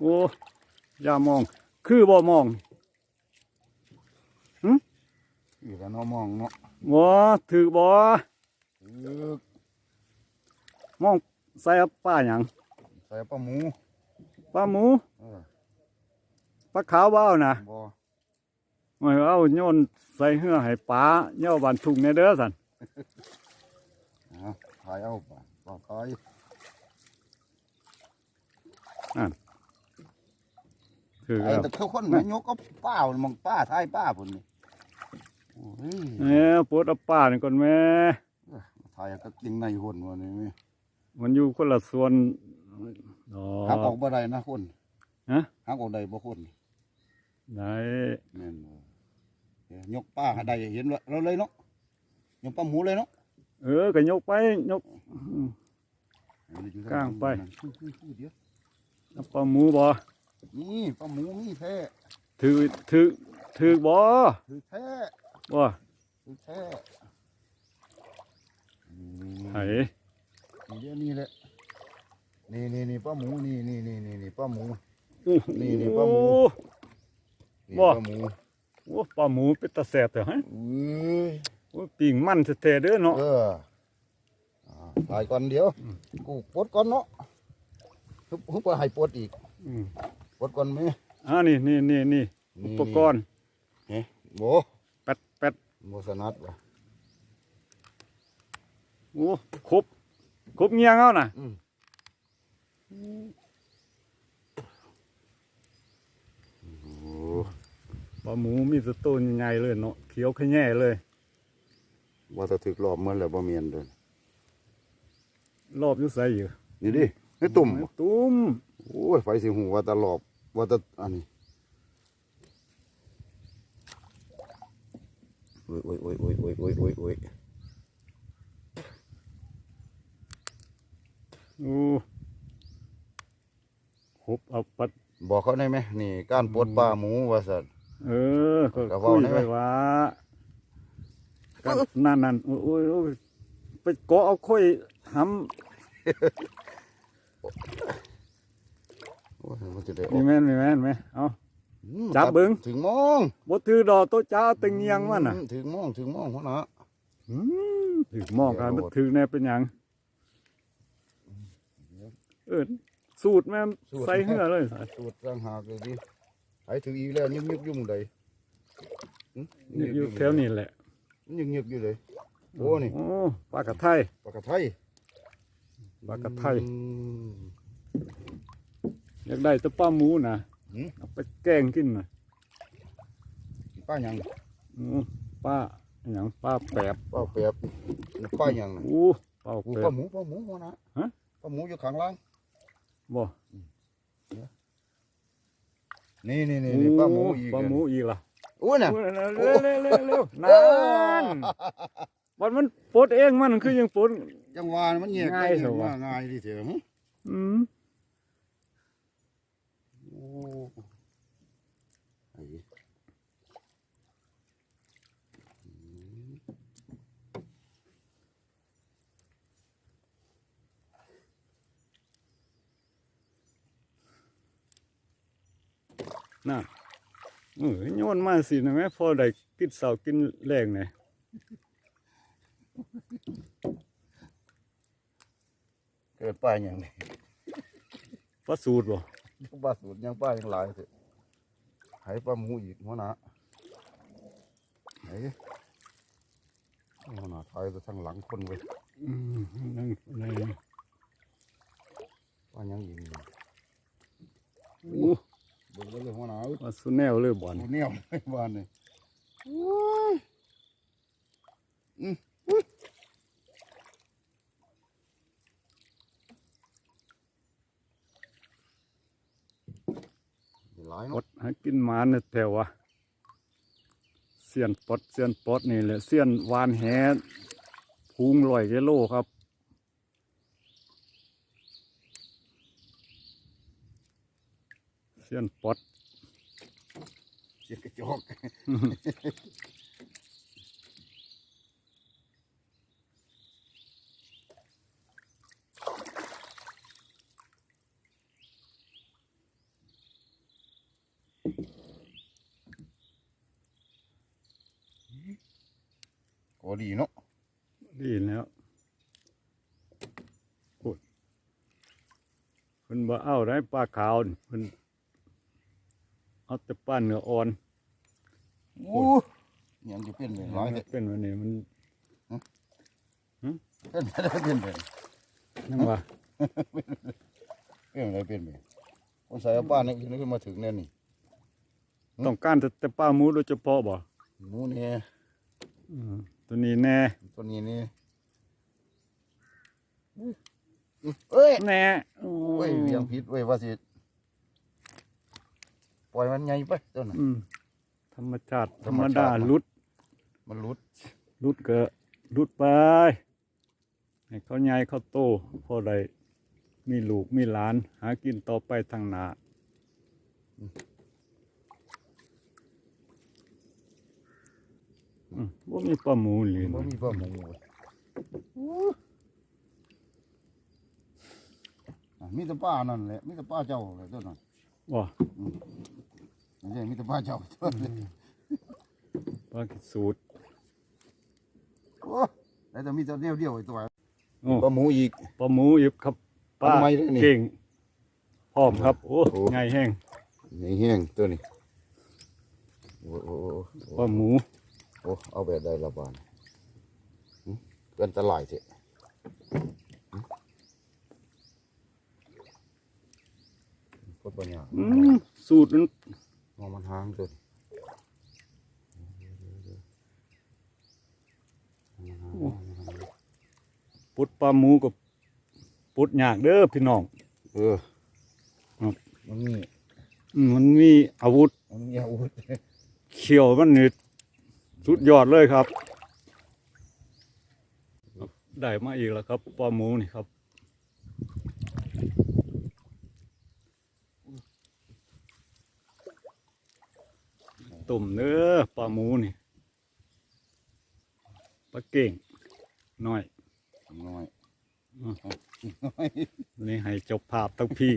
โอ้อย่ามอง คือบ่มองอีกแล้วเนาะมองเนาะบ่ถือบ่ถือมองใส่ป้าหยังใส่ปลาหมูปลาหมูเออปลาขาวบ่เอานะบ่ไม่เอาโยนใส่เหือให้ปลาเย่าบันทุกในเด้อสันอะขายเอาปลาปลา ขายถือไอ้แล้วแต่เขาคนแม่ยกก็ป้าวมองป้าท้ายป้าพุ่นนี่โอ้ยเอ้ปวดเอาป้านี่ก่อนแม่ถ่ายก็กินในหุ่นวันนี้แม่มันอยู่คนละส่วนอ๋อหักออกบ่ได้นะคนฮะหักออกได้บ่คนได้แม่นบ่เดี๋ยวยกป้าให้ได้เห็นว่าเราเลยเนาะยกปลาหมูเลยเนาะเออก็ยกไปยกกลางไป เดี๋ยวเอาปลาหมูบ่นี่ปลาหมูมีแท้ถือถือถือบ่ถือแท้บ่ถือแท้นี่ไห้นี่เดี๋ยวนี้แหละนี่นี่นี่ปลาหมูนี่นี่นี่นี่นี่ปลาหมูอู้นี่นี่ปลาหมูนี่บ่ปลาหมูโอ้ปลาหมูเป็นตาแสบแต่ฮะอุ้ยโอ้ปิ่งมันแท้ๆเด้อเนาะเอออ่าถ่ายก่อนเดี๋ยวกูปลดก่อนเนาะ ฮึบฮึบไปให้ปลดอีกมปลดก่อนไหมอ่านี่นี่นี่นี่อุปกรณ์เฮ้โบแป๊ดแป๊ดโบสนัดวะโอ้ครบครบเงี้ยงเอาน่ะอืมโอ้ปลาหมูมีแตะต้นใหญ่ๆเลยเนาะเขียวขะแย่เลย ว่าจะถึกรอบเมื่อแล้วบ่เมียนเดินรอบอยู่ใส่อยู่นี่ดิ นี่ตุ่มบ่ตุ้มโอ้ยไฟสิหูว่าแตรอบว่าแตอันนี้โอ้ยโอ้ยโอ้ยโอ้ยโอ้ยโอ้ยโอ้ยโอ้ยโอ้ครบเอาปัด บอกเขาได้ไหมนี่การปลดปลาหมูว่าสัตว์เออก็กระเว้าคุยได้ไหมไว้ว่ากันนั่นนั่นโอ้ยโอ้ยโอ้ยไปเกาะเอาค่อยห โอ้ยมันจะได้อำอนี่กแม่นนี่แม่นไหมเอา อืมจับเบิ่ง ถึงมองบ่ถือดอกโตะจ้าตึงเงียงมันน่ะอืถึงมองถึงมองหัวหน้า อืมถือหมอกครับเดี๋ยวมันถือแน่เป็นหยังเออสูตรแม่นสูตร ใส่เหือเลยสูตรสร้างหากเลยดิไอ้ถึงอีกแล้วยึกยึกยุ่งเลยหึนี่อยู่แถวนี้แหละยึกยึกอยู่เลยโอ้นี่โอ้ปลากระไทยปลากระไทย ปลากระไทยอืมอยากได้แตะป้าหมูนะหืม เอาไปแกงกินน่ะป้าหยังอืมป้าหยังป้าแปบป้าแปบป้าหยังน่ะอู้ป้าโอ้แปป้าบ หมูป้าหมูหัวหน้าฮะ ป้าหมูอยู่ข้างล่างบ่นี่นี่นี่นี่ป้าหมูอีกป้าหมูอีกล่ะโอ้ยน่ะ เร็วเร็วเร็วเร็วเร็วนั่นวันมันปลดเองมันคือยังปลด จังหวะมันแยกง่ายได้เถอะวะว่าง่ายดิเถอะหึอืมโอ้ไอ้น่ะเออโยนมาสินะแม่พอได้กินเสากินแรงเนี่ย เกิด ป้าหยังนี่ปลาสูตรบ่ป้าสูตรยังป้ายังหลายเถอะให้ป้าหมูอีกหัวหน้าไอ้หัวหน้าไทยไปทางหลังคนเว้ยอืมนั่นนั่นป้ายังอีกนี่โอ้เบิ่งไว้เลยหัวหน้าเอ้ยปลาสุแนวเลยบ่อนตัวเหนียวไม่บ้านนี่อืมายปเนาะดให้กินหมาเนี่ยแถววะเสียนปดเสียนปดนี่แหละเสียนวานแหพุงลอยกิโลครับเสียนปดเจ็ดกระจอก อดีเนาะดีแล้วโอ้ยเพิ่นบ่เอาได้ปลาขาวนี่เพิ่นเอาแต่ปลาเนื้ออ่อน โอ้ยังจะเป็นเลยร้อยเลยเป็นวันนี้มันเป็นไม่ได้เป็นเลยนั่งว่าเป็นอะไรเป็นเลยคนใส่เอาป้านี่นี่ขึ้นมาถึงแน่นี่ต้องการแต่แต่ปลาหมูโดยเฉพาะบ่หนูเนี่ยอืม ตัวนี้แน่ ตัวนี้นี่เอ้ยแน่โอ้เว้ยเวียงผิดเว้ยว่าสิปล่อยมันใหญ่ไปตัวน่ะ อืมธรรมชาติธธรรรรมมดาชาติ ลุดมันหลุดลุดก็ลุดไปให้เขาใหญ่เขาโตพอได้มีลูกมีหลาน หากินต่อไปทางหน้าอืม บ่มีปลาหมูเลยมันมีปลาหมูเว้ยอะมีแต่ป้านั่นแหละมีแต่ป้าเจ้าเลยตัวนั้นว่าไม่ใช่มีแต่ป้าเจ้าตัวนั้นปลาสูตรโอ้แล้วจะมีแต่เดียวเดียวๆไอ้ตัวโอ้ปลาหมูอีกปลาหมูอีกครับปลาทำไมด้วยนี่เก่งพร้อมครับโอ้โอ้ใหญ่แห้งนี่แห้งตัวนี้โอ้โอ้โอ้ปลาหมู โอ้เอาแบบได้ละบานหึเป็นอันตรายเถอะหึก็ปัญญาอืมสูตรมันมองมันหางตัวนี้ปุดปลาหมูกับปุดยากเด้อพี่น้อง เออครับมันมีอืมมันมีอาวุธ มันมีอาวุธ เขียวมันนี่ สุดยอดเลยครับ ได้มาอีกแล้วครับปลาหมูนี่ครับตุ่มเนื้อปลาหมูนี่ปลาเก่งน้อยน้อยอืมน้อยวันนี้ให้จบภาพทั้งพี่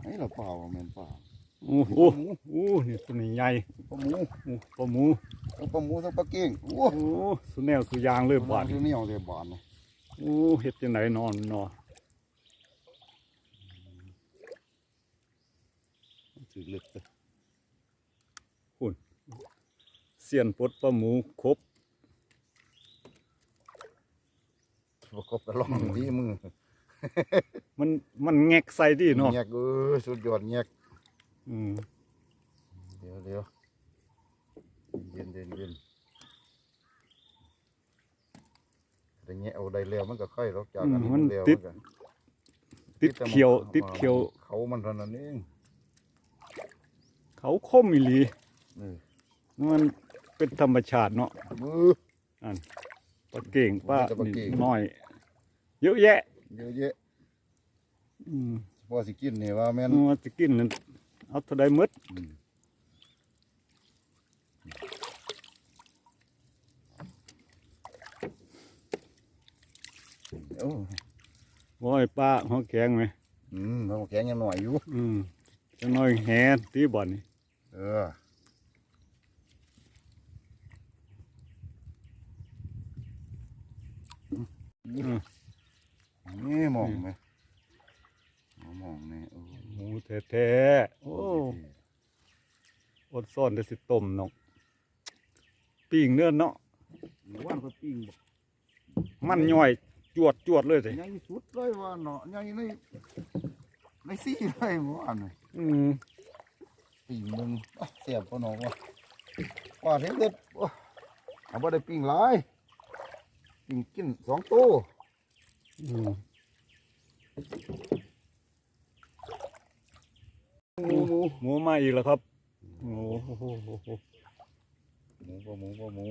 ไอ้เราเปล่าแม่นเปล่า โอ้โหโอ้นี่ตัวนี้ใหญ่ปลาหมูโอ้ปลาหมูทั้งปลาหมูทั้งปลาเก้งโอ้โอ้สุแนวสุยางเลยบาดตัวนี้เอาเลยบาทนะโอ้เฮ็ดจังไหนนอนนอถือเล็กเลยเสียนปลดปลาหมูครบประกบกันลองที่มือมันมันแงกใส่ดิเนาะแงกเออสุดยอดแงก อืมเดี๋ยวเดี๋ยวเย็นเย็นเย็นแต่แงะเอาได้แล้วมันก็ค่อยรอกจากอันนี้มันแล้วมันก็ติดเขียว ติดเขียว เขามันเท่านั้นเองเขาคมอีหลีเออมันเป็นธรรมชาติเนาะมือ ปลาเก่งปลามันจะปลาเก่ง น้อย เยอะแยะ เยอะแยะอืมพอสิกินนี่ว่าแม่นว่าจะกินนั่น เอาเท่าใดหมดอืมโอ้โอ้ยปลาหัวแข็งไหมอืมมันแข็งยังหน่อยอยู่ อืมจะน้อยแหตีบ่อนนี่เอออืมนี่มองไหมมองนี่โอ้ห มูแท้ๆโอ้อดซ่อนได้สิต้มเนาะปิ้งเนื้อเนาะว่านก็ปิ้งบอกมันย่อยจวดจวดเลยสิใหญ่สุดเลยว่าเนาะใหญ่ในในซี่เลยว่านนี่อืมปิ้งมึงอะเสียบพอหนอกว่าว่าเห็นเด็ดว่าเอาบ่ได้ปิ้งหลายปิ้งกินสองตัวอืม ห มูหมูหมูมาอีกแล้วครับโอ้โหหมูปลาหมูปลาหมู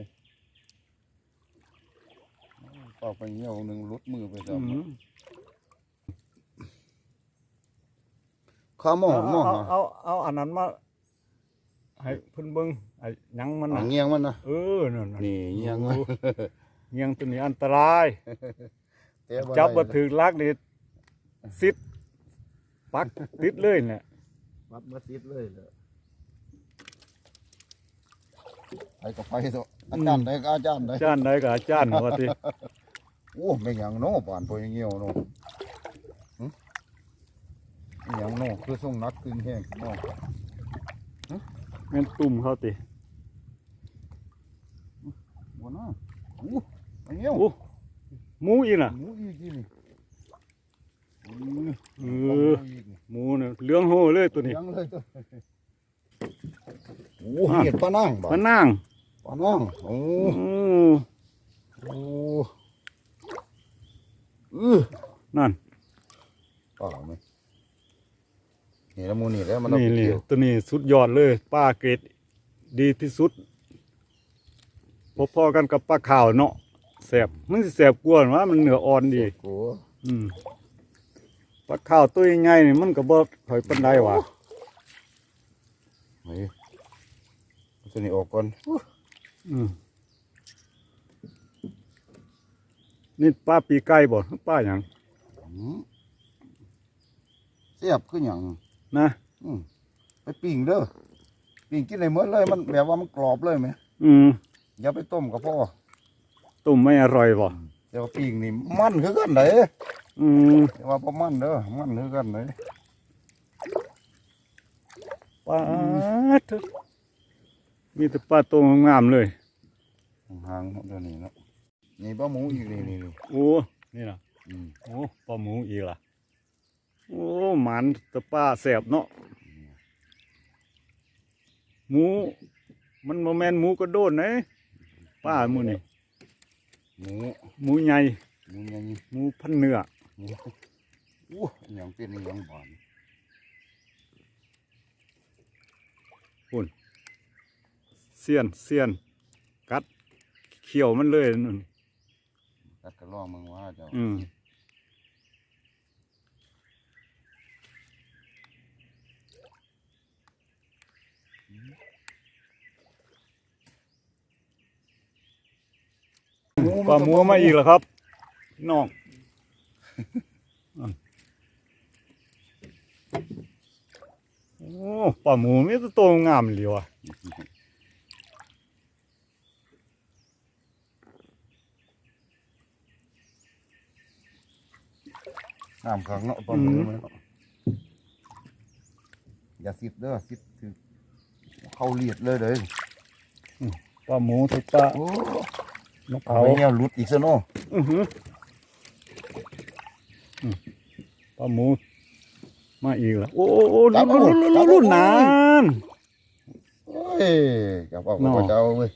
ปากไปเงี้ยวหนึ่งลุดมือไปอืซ้ำมข้าวหม้อหม้อเอาเอาเอาอันนั้นมาให้เพิ่นเบิ่งไอ้หยังมันเอาน่ะเงี้ยงมันนะเออนั่นน่ะนี่เงี้ยงโอ้มันเงี้ยงตัวนี้อันตรายแต่จับบ่ได้ถึงลักนี่ซิดปักติดเลยเนี่ย ปัดมาติดเลยเลยไปก็ไปเถอะอาจารย์ใดก็อาจารย์ใดอาจารย์ใดกับอาจารย์ว่าติโอ้ไม่หยังเนาะป่านพอยังเงี้ยวเนาะหึไม่หยังเนาะคือส่งนักตึงแห้งเนาะแม่นตุ่มเขาติบัวน่ะโอ้ไม่เงี้ยวโอ้หมูอีกน่ะ หมูอีกทีนี่ ออเอหมูออีกนี่หมูน่ะเหลืองโหเลยตัวนี้ยังเลยตัวโอ้เห็ดปลานั่งบ่มันนั่งปลานั่งโอ้โอ้โอ้อือนั่นปลาไหมนี่ละมูนี่แล้วมันเอานี่นี่เกี่ยวตัวนี้สุดยอดเลยป้าเกรดดีที่สุดพอๆกันกับปลาขาวเนาะแสบมันสิแสบกว่าว่ามันเหนืออ่อนดีอืม ปลาขาวตัวใหญ่ๆนี่มันก็บ่ค่อยปานใดว่ะเฮ้ยเอาตัวนี้ออกก่อนอืมนี่ปลาปีไก่บ่ปลาหยังอืมเสียบคือหยังนะอืมไปปิ้งเด้อปิ้งกินได้หมดเลยมันแบบว่ามันกรอบเลยไหมอืมอย่าไปต้มกับพ่อตุ่มไม่อร่อยบ่เดี๋ยวปิ้งนี่มันคือกันไหน อืมแต่ว่าพอมันเด้อมันคือกันไหนปลาทึกมีแต่ปลาตัวงามๆเลยห่างๆเดี๋ยวนี้เนาะนี่ปลาหมูอีกนี่นี่นี่โอ้นี่นะอืมโอ้ปลาหมูอีกล่ะโอ้หมันแตะปลาแสบเนาะหมู มันโมแมนหมูกระโดดนะปลาหมูนี่หมูหมูใหญ่หมูใหญ่หมูพันเนื้อหมูโอ้อหย่างเป็นอหย่างบานเสียนเสียน กัด เขียวมันเลยนั่นตัดกระลองมึงว่าเจ้าอืมปลาหมูมาอีกแล้วครับพี่น้อง โอ้ปลาหมูมีแต่ตัวงามเลยว่ะน้ำขังเนาะปลาหมูมันเนาะอย่าสิบเด้อสิบถือเข้าเลียดเลยเด้อปลาหมูทุกปลาโอ้นกเอาเขาไปเนี่ยหลุดอีกซะเนาะอือหืออืม ปลาหมูมาอีกแล้วโอ้โอ้โอ้ลุ้นลุ้นลุ้นลุ้นลุ้นนานโอ้ยกับพ่อเนาะกับเจ้าเว้ย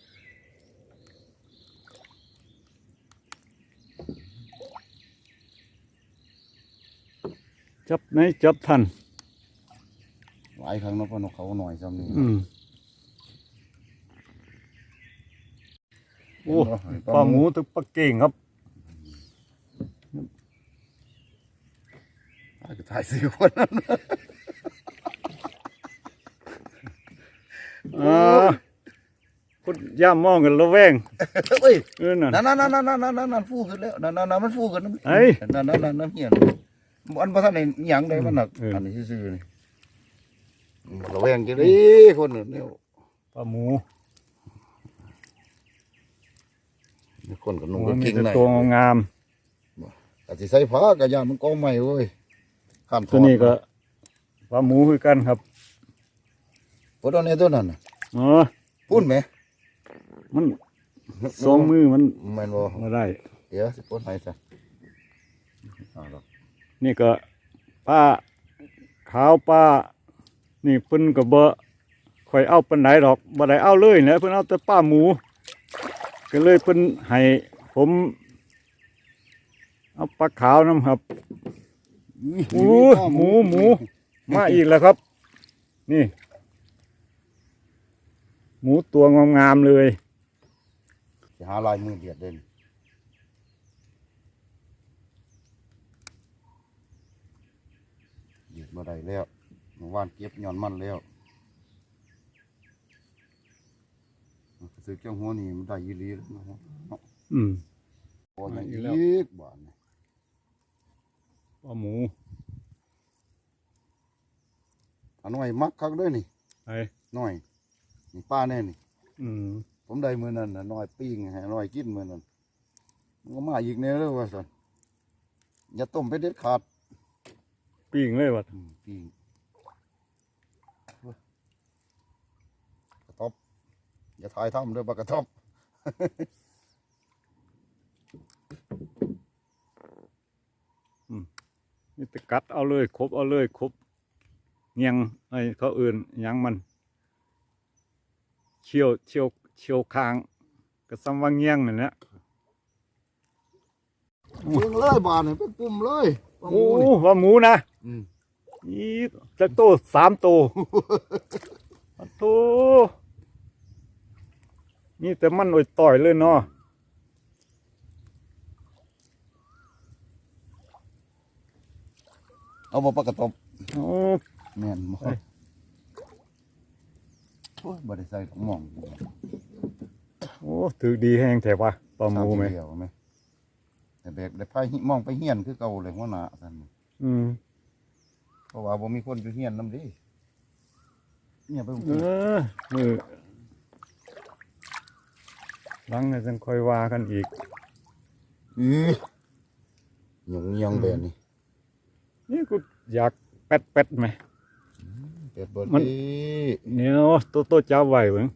จับไหนจับทันหลายครั้งเนาะเพราะนกเขาหน่อยซ้ำนี่อืมโอ้ปลาหมูถึงปลาเก่งครับ ถ่ายก็ถ่ายสี่คนนั้นอ่าคุณย่ามองกันระแวงเฮ้ยเออนั่นนั่นนั่นนั่นนั่นนั่นนั่นนั่นฟูขึ้นแล้วนั่นนั่นนั่นมันฟูขึ้นเอ้ยนั่นนั่นนั่นนั่นเหี้ยอันพระท่านในหยังได้มันหนักเอออัอันนี้ซื่อๆนี่อืมระแวงจะได้คนน่ะเนี่ยปลาหมูมีคนกับนุ่งโอ้ก็มีกิ่งแต่ในตัวงามอาจจะใส่ผ้ากระยานมันกองใหม่เว้ย ข้ามตัวนี้ก็ปลาหมูคือกันครับพวกนี้ตัวนั้นน่ะอ๋อพุ่นไหม มันสองมือมันแม่นบ่ มาได้ เดี๋ยวสิพุ่นให้ซะเอาล่ะนี่ก็ป้าขาวป้า นี่เพิ่นก็บ่ค่อยเอาปานไหนดอกบ่ได้เอาเลยนะเพิ่นเอาแต่ป้าหมู ก็เลยเพิ่นให้ผม เอาปลาขาวนํครับ โอ้ยหมูหมูมาอีกแล้วครับ นี่ หมูตัวงามๆเลยสิหาลายมือเดียดเด่นเดียดมาได้แล้วเมื่อวานเก็บย้อนมันแล้วซื้อเจ้าหัวนี่มันได้ยีรีแล้วเนาะเนาะอืมพออย่างอีอีกแล้วกบ้านนี่ ปลาหมูอันน้อยมักคักเด้วยนี่ไอ้น้อยนี่ป้าแน่นี่ อืมผมได้มือนั่นน่ะน้อยปิ้งให้น้อยกินมือนั่นมันก็มาอีกแน่เลยว่าสันอย่าต้มไปเด็ดขาดปิ้งเลยว่ะอืมปิ้งกระทบอย่าทายทำเด้อบักกระทบ นี่ตะกัดเอาเลยครบเอาเลยครบเงียงไอ้เขาอื่นหยังมัน เชี่ยวเชี่ยวเชี่ยวคางก็ซ้ำว่าเงียงนั่นแหละเบิ่งเลยบานนี่เป็นปุ่มเลยปลาหโอ้มูนี่ว่าหมูนะอืมนี่จะโตสามโตโตนี่แต่มันอ่อยต่อยเลยเนาะ เอาบ่ปลากระทบโอ้แม่นบ่เอ้ยโอ้ยบ่ได้ใส่ถุงหม่องโอ้ถือดีแห้งแถวะปลาหมูไหมสาเดียวไหมแต่แบกได้พายมองไปเฮียนคือเก่าเลยหัวหน้าซั่นอืมเพราะว่าบ่มีคนอยู่เฮียนนำดิเนี่ยไปเออมือหลังจะค่อยว่ากันอีกอือยังยังแบบนี้ นี่กูอยากแป๊ดแป๊ดๆไหมเป็ดเบิดมัน ดี เนี่ยวโตโตจ้าไหวเบิ่ง